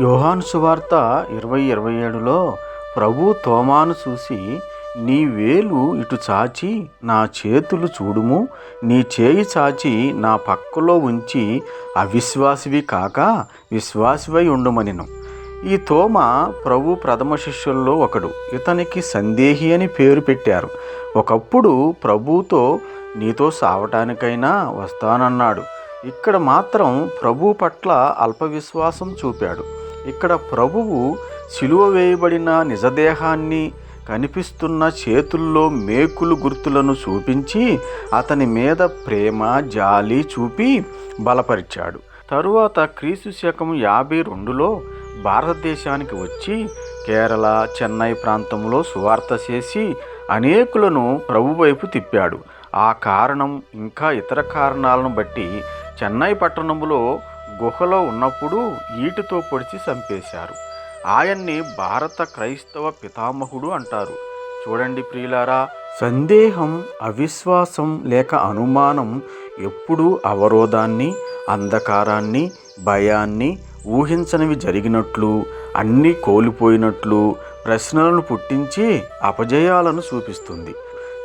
యోహాను సువార్త ఇరవై ఇరవై ఏడులో ప్రభు తోమాను చూసి నీ వేలు ఇటు చాచి నా చేతులు చూడుము. నీ చేయి చాచి నా పక్కలో ఉంచి అవిశ్వాసివి కాక విశ్వాసివై ఉండుమనిను. ఈ తోమ ప్రభు ప్రథమ శిష్యుల్లో ఒకడు. ఇతనికి సందేహి అని పేరు పెట్టారు. ఒకప్పుడు ప్రభుతో నీతో సావటానికైనా వస్తానన్నాడు. ఇక్కడ మాత్రం ప్రభు పట్ల అల్ప విశ్వాసం చూపాడు. ఇక్కడ ప్రభువు సిలువ వేయబడిన నిజదేహాన్ని కనిపిస్తున్న చేతుల్లో మేకులు గుర్తులను చూపించి అతని మీద ప్రేమ జాలి చూపి బలపరిచాడు. తరువాత క్రీస్తు శకం యాభై రెండులో భారతదేశానికి వచ్చి కేరళ చెన్నై ప్రాంతంలో సువార్త చేసి అనేకులను ప్రభు వైపు తిప్పాడు. ఆ కారణం ఇంకా ఇతర కారణాలను బట్టి చెన్నై పట్టణంలో గుహలో ఉన్నప్పుడు ఈటితో పొడిచి చంపేశారు. ఆయన్ని భారత క్రైస్తవ పితామహుడు అంటారు. చూడండి ప్రియులారా సందేహం అవిశ్వాసం లేక అనుమానం ఎప్పుడూ అవరోధాన్ని అంధకారాన్ని భయాన్ని ఊహించనివి జరిగినట్లు అన్నీ కోల్పోయినట్లు ప్రశ్నలను పుట్టించి అపజయాలను చూపిస్తుంది.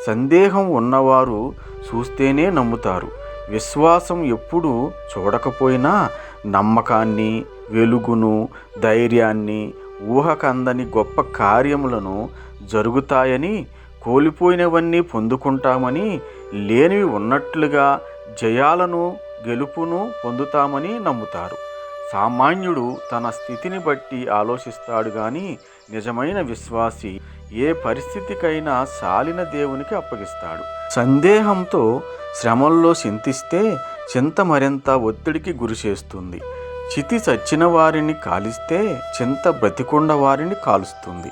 సందేహం ఉన్నవారు చూస్తేనే నమ్ముతారు. విశ్వాసం ఎప్పుడు చూడకపోయినా నమ్మకాన్ని వెలుగును ధైర్యాన్ని ఊహకందని గొప్ప కార్యములను జరుగుతాయని కోల్పోయినవన్నీ పొందుకుంటామని లేనివి ఉన్నట్లుగా జయాలను గెలుపును పొందుతామని నమ్ముతారు. సామాన్యుడు తన స్థితిని బట్టి ఆలోచిస్తాడు కానీ నిజమైన విశ్వాసి ఏ పరిస్థితికైనా సాలిన దేవునికి అప్పగిస్తాడు. సందేహంతో శ్రమల్లో చింతిస్తే చింత మరింత ఒత్తిడికి గురి చేస్తుంది. చితి చచ్చిన వారిని కాలిస్తే చింత బ్రతికొండ వారిని కాలుస్తుంది.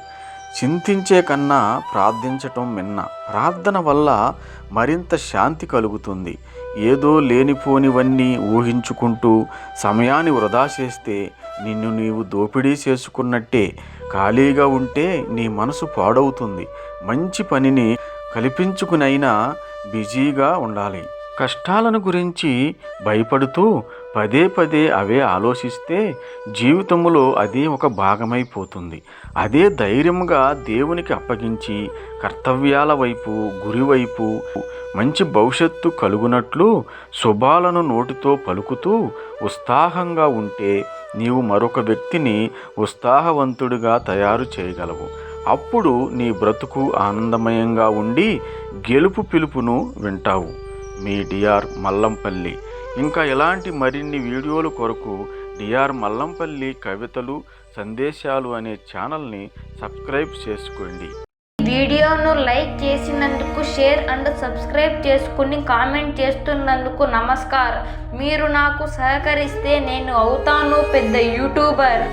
చింతించే కన్నా ప్రార్థించటం మిన్న. ప్రార్థన వల్ల మరింత శాంతి కలుగుతుంది. ఏదో లేనిపోనివన్నీ ఊహించుకుంటూ సమయాన్ని వృధా చేస్తే నిన్ను నీవు దోపిడీ చేసుకున్నట్టే. ఖాళీగా ఉంటే నీ మనసు పాడవుతుంది. మంచి పనిని కల్పించుకునైనా బిజీగా ఉండాలి. కష్టాలను గురించి భయపడుతూ పదే పదే అవే ఆలోచిస్తే జీవితంలో అదే ఒక భాగమైపోతుంది. అదే ధైర్యంగా దేవునికి అప్పగించి కర్తవ్యాల వైపు గురివైపు మంచి భవిష్యత్తు కలుగునట్లు శుభాలను నోటితో పలుకుతూ ఉత్సాహంగా ఉంటే నీవు మరొక వ్యక్తిని ఉత్సాహవంతుడిగా తయారు చేయగలవు. అప్పుడు నీ బ్రతుకు ఆనందమయంగా ఉండి గెలుపు పిలుపును వింటావు. మీ డిఆర్ మల్లంపల్లి. ఇంకా ఇలాంటి మరిన్ని వీడియోల కొరకు డిఆర్ మల్లంపల్లి కవితలు సందేశాలు అనే ఛానల్ని సబ్స్క్రైబ్ చేసుకోండి. వీడియోను లైక్ చేసినందుకు షేర్ అండ్ సబ్స్క్రైబ్ చేసుకుని కామెంట్ చేస్తున్నందుకు నమస్కారం. మీరు నాకు సహకరిస్తే నేను అవుతాను పెద్ద యూట్యూబర్.